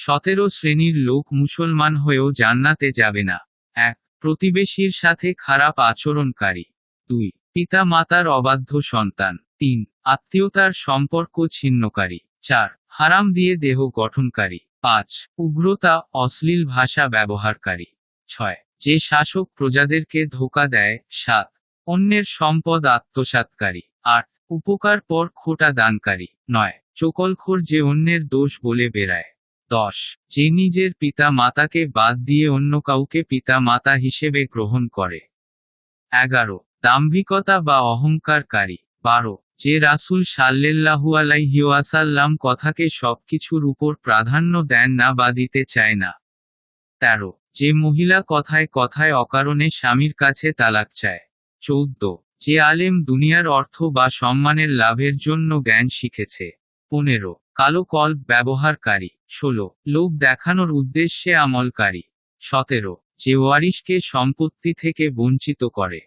সতেরো শ্রেণির লোক মুসলমান হয়েও জান্নাতে যাবে না। এক, প্রতিবেশীর সাথে খারাপ আচরণকারী। দুই পিতা মাতার অবাধ্য সন্তান। তিন, আত্মীয়তার সম্পর্ক ছিন্নকারী। চার, হারাম দিয়ে দেহ গঠনকারী। পাঁচ, উগ্রতা, অশ্লীল ভাষা ব্যবহারকারী। ছয়, যে শাসক প্রজাদেরকে ধোকা দেয়। সাত, অন্যের সম্পদ আত্মসাৎকারী। আট, উপকার পর খোটা দানকারী। নয় চোকলখোর যে অন্যের দোষ বলে বেড়ায়। দশ। যে নিজের পিতা মাতাকে বাদ দিয়ে অন্য কাউকে পিতা মাতা হিসেবে গ্রহণ করে। এগারো। দাম্ভিকতা বা অহংকারকারী। বারো। যে রাসূল সাল্লেল্লাহু আলাইহি ওয়াসাল্লাম কথাকে সবকিছুর উপর প্রাধান্য দেন না বা দিতে চায় না। তেরো। যে মহিলা কথায় কথায় অকারণে স্বামীর কাছে তালাক চায়। চৌদ্দ। যে আলেম দুনিয়ার অর্থ বা সম্মানের লাভের জন্য জ্ঞান শিখেছে। পনেরো। কালো কল ব্যবহারকারী। ষোলো। লোক দেখানোর উদ্দেশ্যে আমলকারী। সতেরো। যে ওয়ারিশকে সম্পত্তি থেকে বঞ্চিত করে।